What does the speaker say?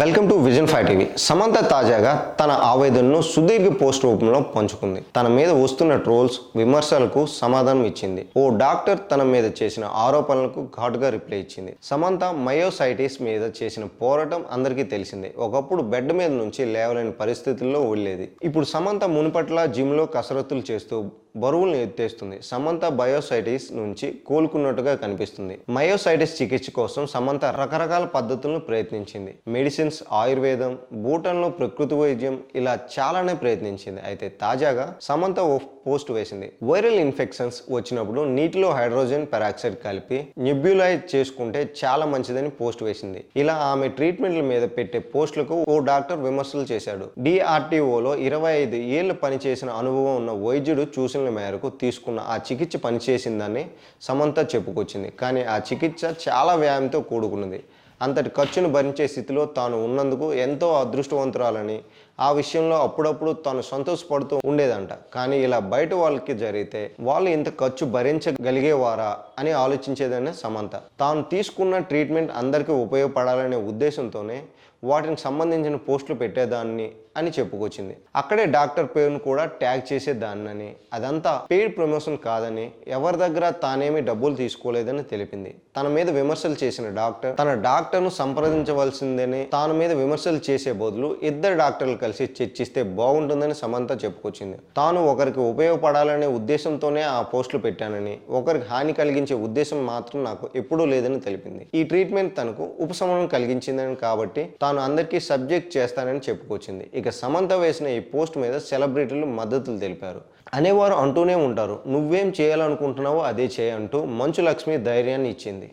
Welcome to vision five TV. Samantha తాజాగా తన ఆవేదనను సుదీర్ఘ పోస్ట్ రూపంలో పంచుకుంది. తన మీద వస్తున్న ట్రోల్స్ విమర్శలకు సమాధానం ఇచ్చింది. ఓ డాక్టర్ తన మీద చేసిన ఆరోపణలకు ఘాటుగా రిప్లై ఇచ్చింది. సమంత మయోసైటిస్ మీద చేసిన పోరాటం అందరికీ తెలిసిందే. ఒకప్పుడు బెడ్ మీద నుంచి లేవలేని పరిస్థితుల్లో వెళ్ళేది ఇప్పుడు సమంత మునుపట్ల జిమ్లో కసరత్తులు చేస్తూ బరువులను ఎత్తేస్తుంది. సమంత బయోసైటిస్ నుంచి కోలుకున్నట్టుగా కనిపిస్తుంది. మయోసైటిస్ చికిత్స కోసం సమంత రకరకాల పద్ధతులను ప్రయత్నించింది. మెడిసిన్స్ ఆయుర్వేదం భూటన్లో ప్రకృతి వైద్యం ఇలా చాలానే ప్రయత్నించింది. అయితే తాజాగా సమంత ఓ పోస్ట్ వేసింది. వైరల్ ఇన్ఫెక్షన్స్ వచ్చినప్పుడు నీటిలో హైడ్రోజన్ పెరాక్సైడ్ కలిపి నిబ్యులైజ్ చేసుకుంటే చాలా మంచిదని పోస్ట్ వేసింది. ఇలా ఆమె ట్రీట్మెంట్ల మీద పెట్టే పోస్టులకు ఓ డాక్టర్ విమర్శలు చేశాడు. డిఆర్టీఓలో ఇరవై ఐదు ఏళ్ళు పనిచేసిన అనుభవం ఉన్న వైద్యుడు చూసిన సూచనల మేరకు తీసుకున్న ఆ చికిత్స పనిచేసిందని సమంత చెప్పుకొచ్చింది. కానీ ఆ చికిత్స చాలా వ్యాయంతో కూడుకున్నది. అంతటి ఖర్చును భరించే స్థితిలో తాను ఉన్నందుకు ఎంతో అదృష్టవంతురాలని ఆ విషయంలో అప్పుడప్పుడు తాను సంతోషపడుతూ ఉండేదంట. కానీ ఇలా బయట వాళ్ళకి జరిగితే వాళ్ళు ఇంత ఖర్చు భరించగలిగేవారా అని ఆలోచించేదని సమంత. తాను తీసుకున్న ట్రీట్మెంట్ అందరికీ ఉపయోగపడాలనే ఉద్దేశంతోనే వాటికి సంబంధించిన పోస్టులు పెట్టేదాన్ని అని చెప్పుకొచ్చింది. అక్కడే డాక్టర్ పేరును కూడా ట్యాగ్ చేసేదాన్నని. అదంతా పెయిడ్ ప్రమోషన్ కాదని ఎవరి దగ్గర తానేమి డబ్బులు తీసుకోలేదని తెలిపింది. తన మీద విమర్శలు చేసిన డాక్టర్ తన డాక్టర్ను సంప్రదించవలసిందని తాను మీద విమర్శలు చేసే బదులు ఇద్దరు డాక్టర్లు కలిసి చర్చిస్తే బాగుంటుందని సమంత చెప్పుకొచ్చింది. తాను ఒకరికి ఉపయోగపడాలనే ఉద్దేశంతోనే ఆ పోస్టులు పెట్టానని ఒకరికి హాని కలిగించే ఉద్దేశం మాత్రం నాకు ఎప్పుడూ లేదని తెలిపింది. ఈ ట్రీట్మెంట్ తనకు ఉపశమనం కలిగించిందని కాబట్టి తాను తాను అందరికీ సబ్జెక్ట్ చేస్తానని చెప్పుకొచ్చింది. ఇక సమంత వేసిన ఈ పోస్ట్ మీద సెలబ్రిటీలు మద్దతులు తెలిపారు. అనేవారు అంటూనే ఉంటారు నువ్వేం చేయాలనుకుంటున్నావో అదే చేయంటూ మంచు లక్ష్మి ధైర్యాన్ని ఇచ్చింది.